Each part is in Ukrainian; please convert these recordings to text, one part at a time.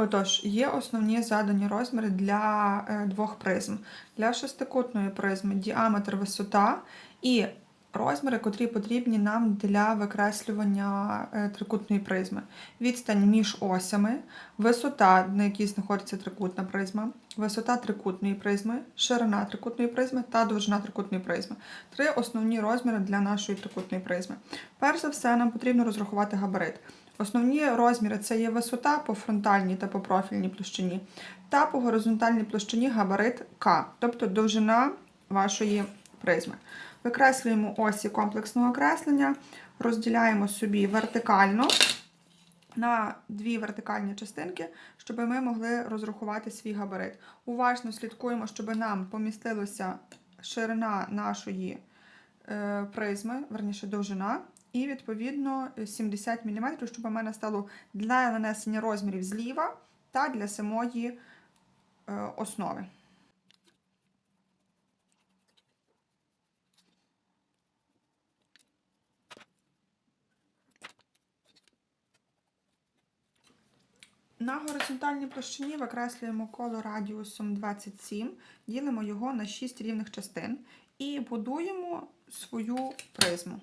Отож, є основні задані розміри для е, двох призм. Для шестикутної призми діаметр, висота і розміри, котрі потрібні нам для викреслювання е, трикутної призми. Відстань між осями, висота, на якій знаходиться трикутна призма, висота трикутної призми, ширина трикутної призми та довжина трикутної призми. Три основні розміри для нашої трикутної призми. Перш за все, нам потрібно розрахувати габарит. Основні розміри це є висота по фронтальній та по профільній площині, та по горизонтальній площині габарит К, тобто довжина вашої призми. Викреслюємо осі комплексного окреслення, розділяємо собі вертикально на дві вертикальні частинки, щоб ми могли розрахувати свій габарит. Уважно слідкуємо, щоб нам помістилася ширина нашої е, призми, верніше довжина, і відповідно 70 мм, щоб у мене стало для нанесення розмірів зліва та для самої е, основи. На горизонтальній площині викреслюємо коло радіусом 27, ділимо його на 6 рівних частин і будуємо свою призму.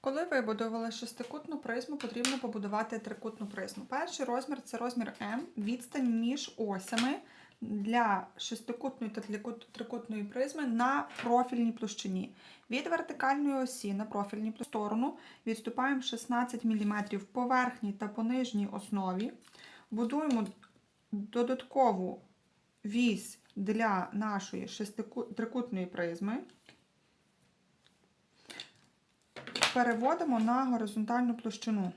Коли вибудували шестикутну призму, потрібно побудувати трикутну призму. Перший розмір це розмір М, відстань між осями для шестикутної та трикутної призми на профільній площині. Від вертикальної осі на профільній сторону відступаємо 16 мм по верхній та по нижній основі. Будуємо додаткову вісь для нашої трикутної призми. Переводимо на горизонтальну площину.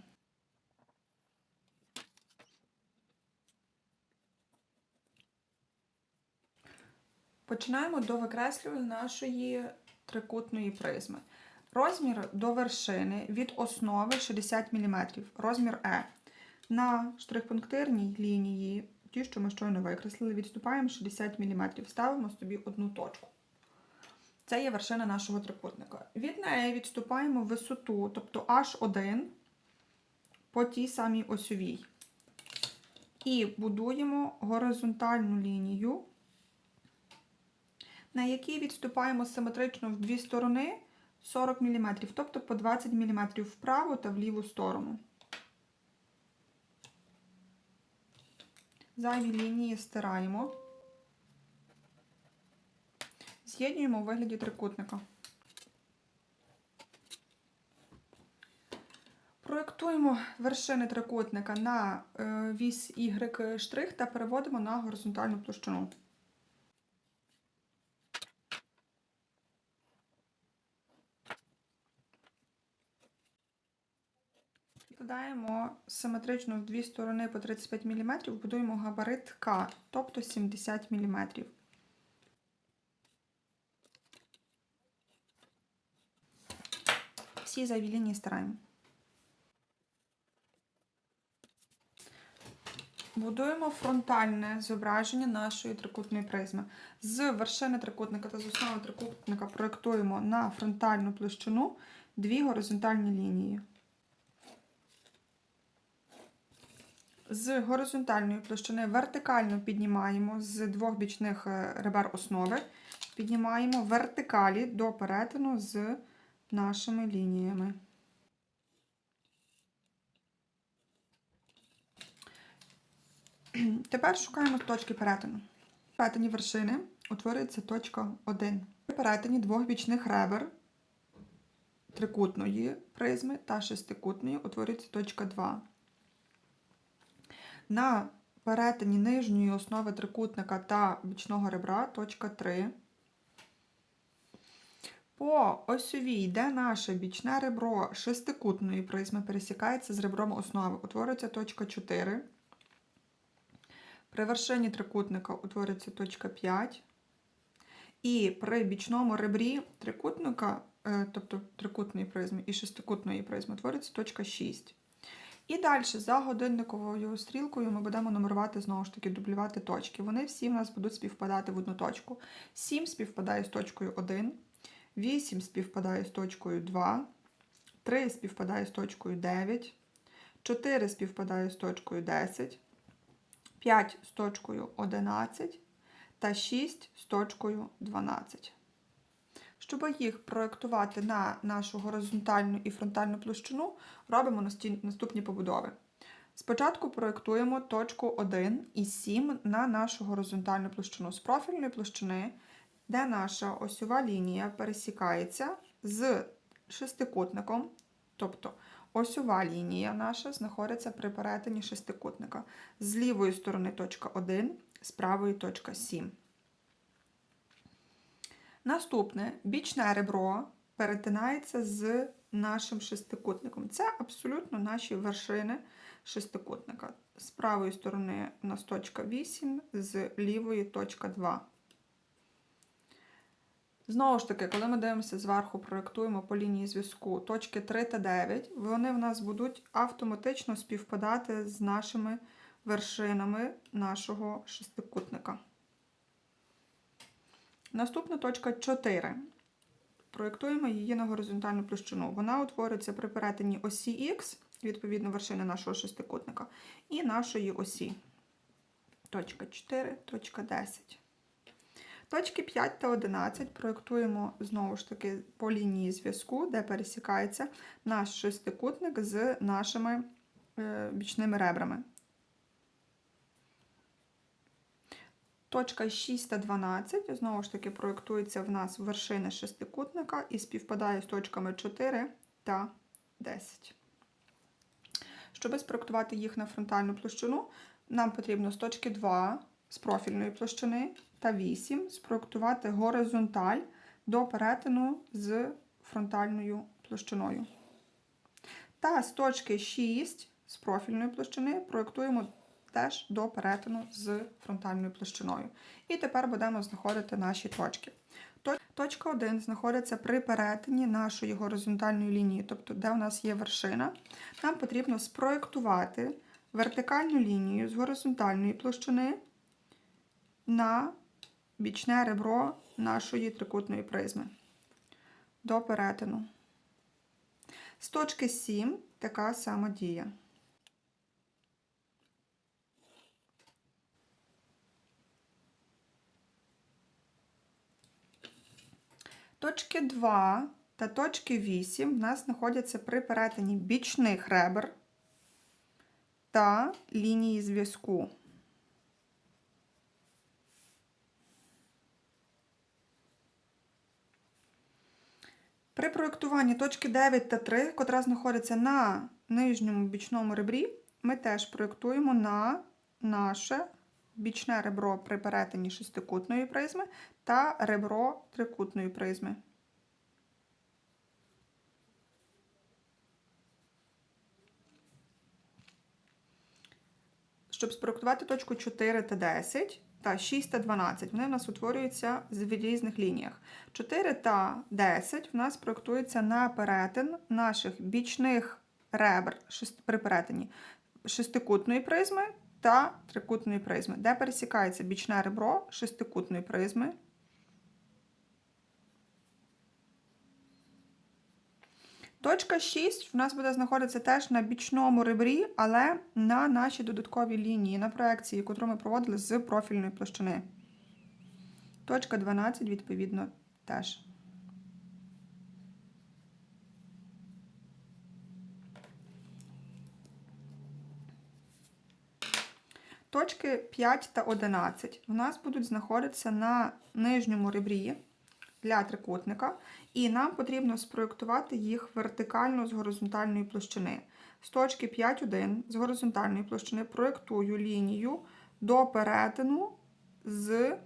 Починаємо до викреслювання нашої трикутної призми. Розмір до вершини від основи 60 мм, розмір Е. На штрихпунктирній лінії, ті, що ми щойно викреслили, відступаємо 60 мм, ставимо собі одну точку. Це є вершина нашого трикутника. Від неї відступаємо висоту, тобто H1 по тій самій осьовій. І будуємо горизонтальну лінію, на якій відступаємо симетрично в дві сторони 40 мм, тобто по 20 мм вправо та в ліву сторону. Зайві лінії стираємо з'єднуємо у вигляді трикутника. Проєктуємо вершини трикутника на е, вісь Y штрих та переводимо на горизонтальну площину. Складаємо симетрично в дві сторони по 35 мм, будуємо габарит К, тобто 70 мм. Всі зайві лінії. Будуємо фронтальне зображення нашої трикутної призми. З вершини трикутника та з основи трикутника проєктуємо на фронтальну площину дві горизонтальні лінії. З горизонтальної площини вертикально піднімаємо з двох бічних е, ребер основи, піднімаємо вертикалі до перетину з нашими лініями. Тепер шукаємо точки перетину. В перетині вершини утворюється точка 1. При перетині двох бічних ребер трикутної призми та шестикутної утворюється точка 2. На перетині нижньої основи трикутника та бічного ребра точка 3. По осьовій, де наше бічне ребро шестикутної призми пересікається з ребром основи, утворюється точка 4. При вершині трикутника утворюється точка 5. І при бічному ребрі трикутника, е, тобто трикутної призми і шестикутної призми, утворюється точка 6. І далі за годинниковою стрілкою ми будемо нумерувати знову ж таки, дублювати точки. Вони всі в нас будуть співпадати в одну точку. 7 співпадає з точкою 1, 8 співпадає з точкою 2, 3 співпадає з точкою 9, 4 співпадає з точкою 10, 5 з точкою 11 та 6 з точкою 12. Щоб їх проєктувати на нашу горизонтальну і фронтальну площину, робимо наступні побудови. Спочатку проєктуємо точку 1 і 7 на нашу горизонтальну площину з профільної площини, де наша осьова лінія пересікається з шестикутником, тобто осьова лінія наша знаходиться при перетині шестикутника. З лівої сторони точка 1, з правої точка 7. Наступне бічне ребро перетинається з нашим шестикутником. Це абсолютно наші вершини шестикутника. З правої сторони у нас точка 8, з лівої точка 2. Знову ж таки, коли ми дивимося зверху, проєктуємо по лінії зв'язку точки 3 та 9, вони в нас будуть автоматично співпадати з нашими вершинами нашого шестикутника. Наступна точка 4. Проєктуємо її на горизонтальну площину. Вона утворюється при перетині осі Х, відповідно вершини нашого шестикутника, і нашої осі. Точка 4, точка 10. Точки 5 та 11 проєктуємо знову ж таки по лінії зв'язку, де пересікається наш шестикутник з нашими е, бічними ребрами. Точка 6 та 12, знову ж таки, проєктується в нас вершини шестикутника і співпадає з точками 4 та 10. Щоб спроєктувати їх на фронтальну площину, нам потрібно з точки 2 з профільної площини та 8 спроєктувати горизонталь до перетину з фронтальною площиною. Та з точки 6 з профільної площини проєктуємо теж до перетину з фронтальною площиною. І тепер будемо знаходити наші точки. Точка 1 знаходиться при перетині нашої горизонтальної лінії, тобто де у нас є вершина. Нам потрібно спроєктувати вертикальну лінію з горизонтальної площини на бічне ребро нашої трикутної призми до перетину. З точки 7 така сама дія. Точки 2 та точки 8 в нас знаходяться при перетині бічних ребер та лінії зв'язку. При проєктуванні точки 9 та 3, котра знаходиться на нижньому бічному ребрі, ми теж проєктуємо на наше бічне ребро при перетині шестикутної призми та ребро трикутної призми. Щоб спроектувати точку 4 та 10 та 6 та 12, вони в нас утворюються з різних лініях. 4 та 10 в нас проєктуються на перетин наших бічних ребр при перетині шестикутної призми та трикутної призми, де пересікається бічне ребро шестикутної призми. Точка 6 в нас буде знаходитися теж на бічному ребрі, але на нашій додатковій лінії, на проекції, яку ми проводили з профільної площини. Точка 12, відповідно, теж. Точки 5 та 11 у нас будуть знаходитися на нижньому ребрі для трикутника, і нам потрібно спроєктувати їх вертикально з горизонтальної площини. З точки 5,1 з горизонтальної площини проєктую лінію до перетину з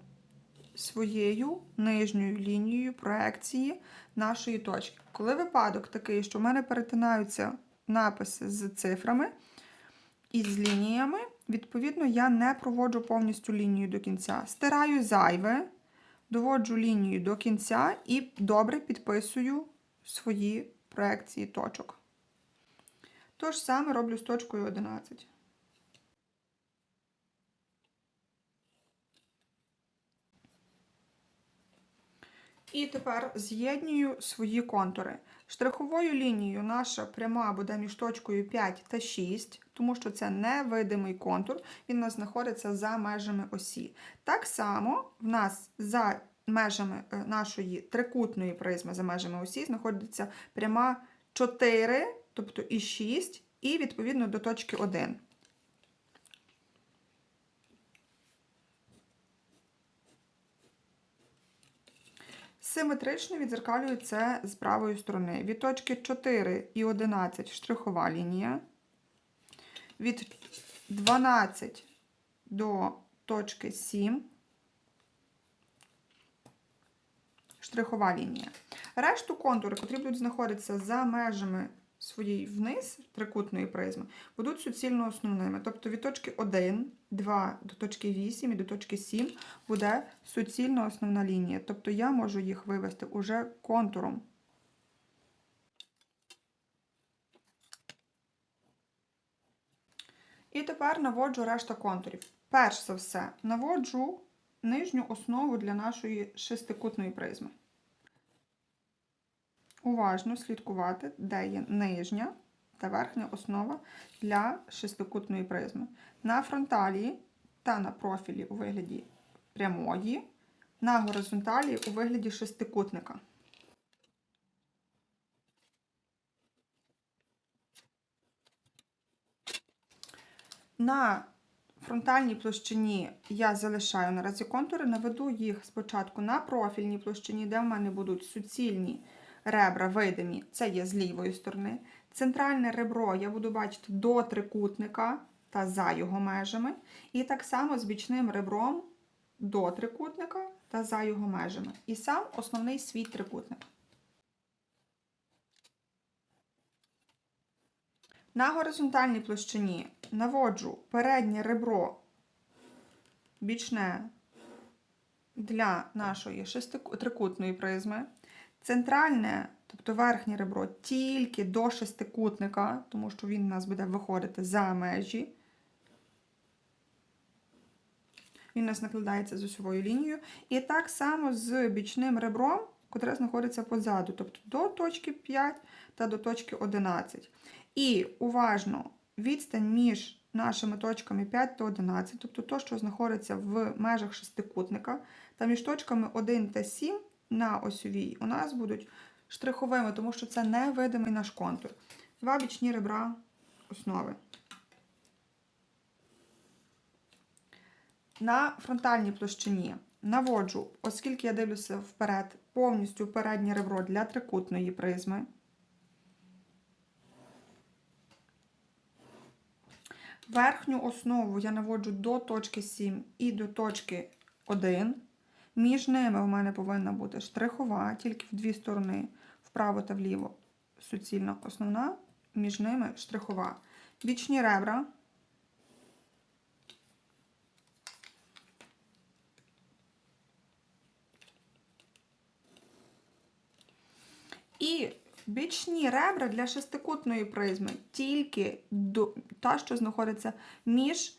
своєю нижньою лінією проекції нашої точки. Коли випадок такий, що в мене перетинаються написи з цифрами і з лініями, відповідно, я не проводжу повністю лінію до кінця. Стираю зайве, доводжу лінію до кінця і добре підписую свої проекції точок. То ж саме роблю з точкою 11. І тепер з'єднюю свої контури. Штриховою лінією наша пряма буде між точкою 5 та 6, тому що це невидимий контур, він у нас знаходиться за межами осі. Так само в нас за межами е, нашої трикутної призми, за межами осі, знаходиться пряма 4, тобто і 6, і відповідно до точки 1. Симетрично відзеркалюю це з правої сторони. Від точки 4 і 11 штрихова лінія. Від 12 до точки 7 штрихова лінія. Решту контури, котрі будуть знаходитися за межами своєї вниз трикутної призми, будуть суцільно основними. Тобто від точки 1, 2 до точки 8 і до точки 7 буде суцільно основна лінія. Тобто я можу їх вивести уже контуром. І тепер наводжу решта контурів. Перш за все, наводжу нижню основу для нашої шестикутної призми. Уважно слідкувати, де є нижня та верхня основа для шестикутної призми. На фронталі та на профілі у вигляді прямої, на горизонталі у вигляді шестикутника. На фронтальній площині я залишаю наразі контури, наведу їх спочатку на профільній площині, де в мене будуть суцільні ребра видимі, це є з лівої сторони. Центральне ребро я буду бачити до трикутника та за його межами. І так само з бічним ребром до трикутника та за його межами. І сам основний свій трикутник. На горизонтальній площині наводжу переднє ребро бічне для нашої трикутної призми. Центральне, тобто верхнє ребро, тільки до шестикутника, тому що він у нас буде виходити за межі. Він у нас накладається з осьовою лінією. І так само з бічним ребром, котре знаходиться позаду, тобто до точки 5 та до точки 11. І уважно, відстань між нашими точками 5 та 11, тобто то, що знаходиться в межах шестикутника, та між точками 1 та 7 на осьовій у нас будуть штриховими, тому що це невидимий наш контур. Два бічні ребра основи. На фронтальній площині наводжу, оскільки я дивлюся вперед, повністю переднє ребро для трикутної призми. Верхню основу я наводжу до точки 7 і до точки 1. Між ними у мене повинна бути штрихова, тільки в дві сторони, вправо та вліво. Суцільна основна, між ними штрихова. Бічні ребра. І бічні ребра для шестикутної призми, тільки та, що знаходиться між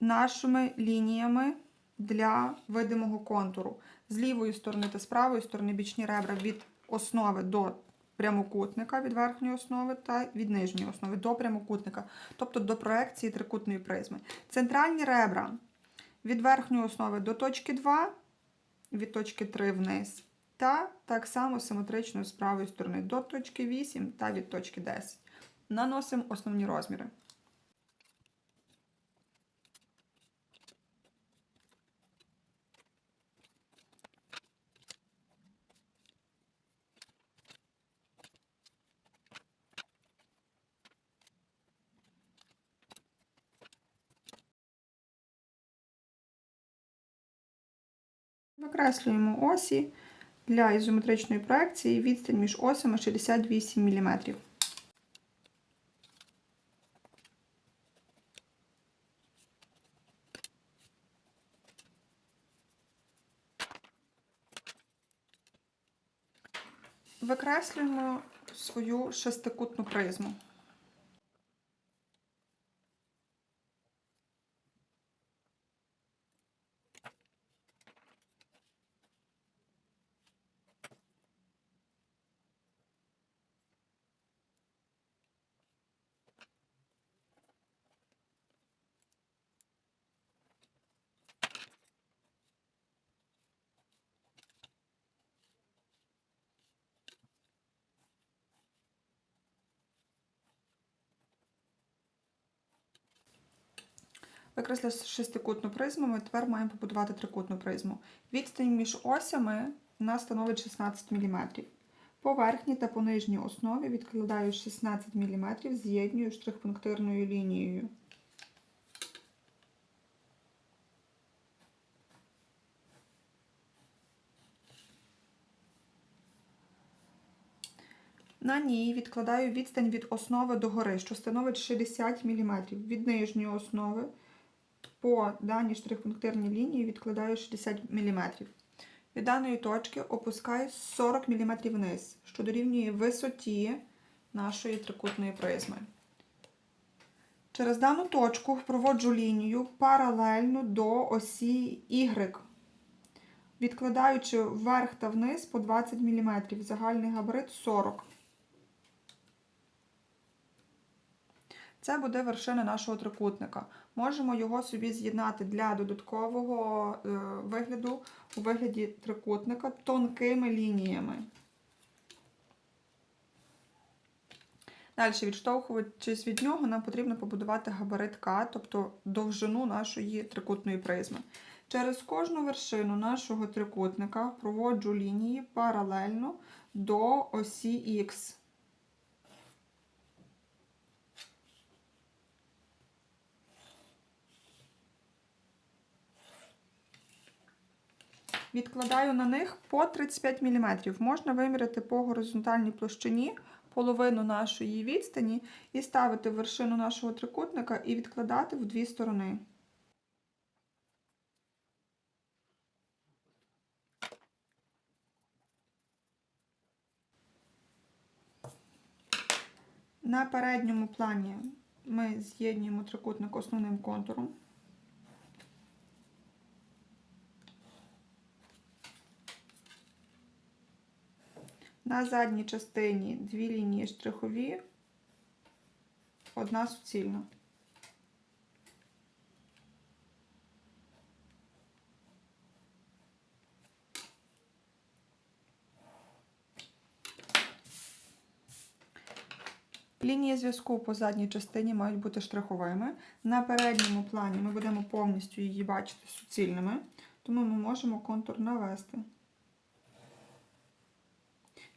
нашими лініями для видимого контуру. З лівої сторони та з правої сторони бічні ребра від основи до прямокутника, від верхньої основи та від нижньої основи до прямокутника, тобто до проекції трикутної призми. Центральні ребра від верхньої основи до точки 2, від точки 3 вниз. Та так само симетрично з правої сторони до точки 8 та від точки 10. Наносимо основні розміри. Викреслюємо осі для ізометричної проекції відстань між осями 68 мм. Викреслюємо свою шестикутну призму. Викреслили шестикутну призму, ми тепер маємо побудувати трикутну призму. Відстань між осями у нас становить 16 мм. По верхній та по нижній основі відкладаю 16 мм, з'єднюю штрихпунктирною лінією. На ній відкладаю відстань від основи до гори, що становить 60 мм. Від нижньої основи по даній штрихпунктирній лінії відкладаю 60 мм. Від даної точки опускаю 40 мм вниз, що дорівнює висоті нашої трикутної призми. Через дану точку проводжу лінію паралельно до осі Y, відкладаючи вверх та вниз по 20 мм, загальний габарит 40 Це буде вершина нашого трикутника. Можемо його собі з'єднати для додаткового е, вигляду у вигляді трикутника тонкими лініями. Далі, відштовхуючись від нього, нам потрібно побудувати габарит К, тобто довжину нашої трикутної призми. Через кожну вершину нашого трикутника проводжу лінії паралельно до осі Х. Відкладаю на них по 35 мм. Можна виміряти по горизонтальній площині половину нашої відстані і ставити вершину нашого трикутника і відкладати в дві сторони. На передньому плані ми з'єднуємо трикутник основним контуром. На задній частині дві лінії штрихові, одна суцільна. Лінії зв'язку по задній частині мають бути штриховими. На передньому плані ми будемо повністю її бачити суцільними, тому ми можемо контур навести.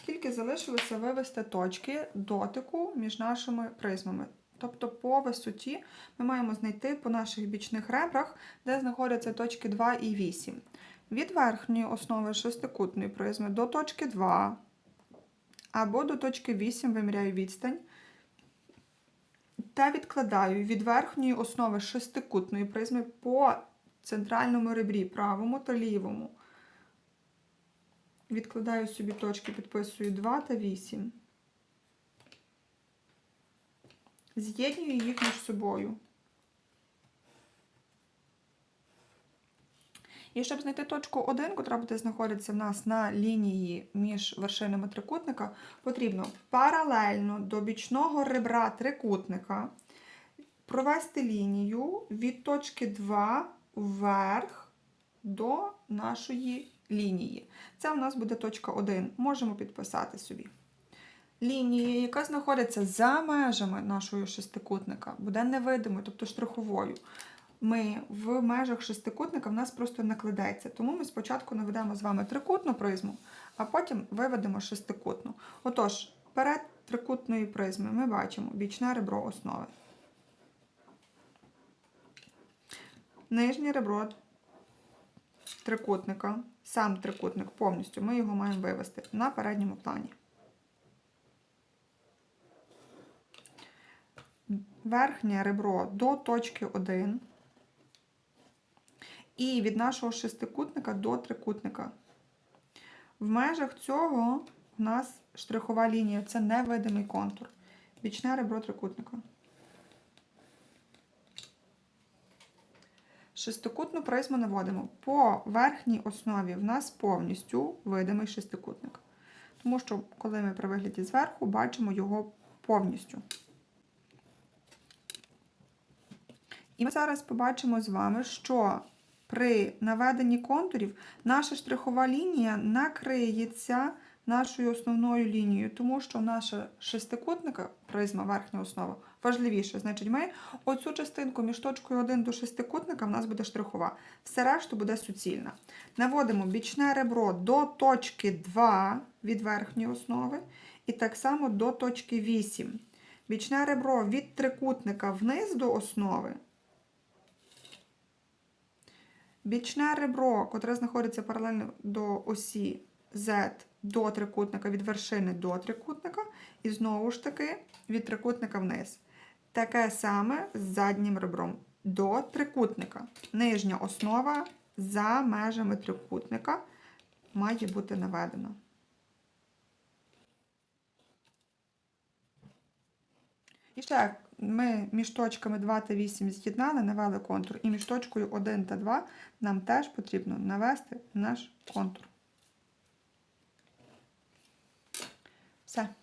Тільки залишилося вивести точки дотику між нашими призмами. Тобто по висоті ми маємо знайти по наших бічних ребрах, де знаходяться точки 2 і 8. Від верхньої основи шестикутної призми до точки 2 або до точки 8 виміряю відстань. Та відкладаю від верхньої основи шестикутної призми по центральному ребрі правому та лівому. Відкладаю собі точки, підписую 2 та 8. З'єднюю їх між собою. І щоб знайти точку 1, яка буде знаходитися в нас на лінії між вершинами трикутника, потрібно паралельно до бічного ребра трикутника провести лінію від точки 2 вверх до нашої лінії. Це у нас буде точка 1. Можемо підписати собі. Лінія, яка знаходиться за межами нашого шестикутника, буде невидимою, тобто штриховою. Ми в межах шестикутника в нас просто накладеться. Тому ми спочатку наведемо з вами трикутну призму, а потім виведемо шестикутну. Отож, перед трикутної призми ми бачимо бічне ребро основи. Нижнє ребро трикутника сам трикутник повністю. Ми його маємо вивести на передньому плані. Верхнє ребро до точки 1. І від нашого шестикутника до трикутника. В межах цього у нас штрихова лінія це невидимий контур. Бічне ребро трикутника. Шестикутну призму наводимо. По верхній основі в нас повністю видимий шестикутник. Тому що, коли ми при вигляді зверху бачимо його повністю. І ми зараз побачимо з вами, що при наведенні контурів наша штрихова лінія накриється нашою основною лінією, тому що наша шестикутника, призма верхня основа, важливіше. Значить, ми оцю частинку між точкою 1 до шестикутника в нас буде штрихова. Все решту буде суцільна. Наводимо бічне ребро до точки 2 від верхньої основи, і так само до точки 8. Бічне ребро від трикутника вниз до основи. Бічне ребро, котре знаходиться паралельно до осі Z до трикутника від вершини до трикутника, і знову ж таки від трикутника вниз. Таке саме з заднім ребром до трикутника. Нижня основа за межами трикутника має бути наведена. І ще ми між точками 2 та 8 з'єднали, навели контур. І між точкою 1 та 2 нам теж потрібно навести наш контур. Все.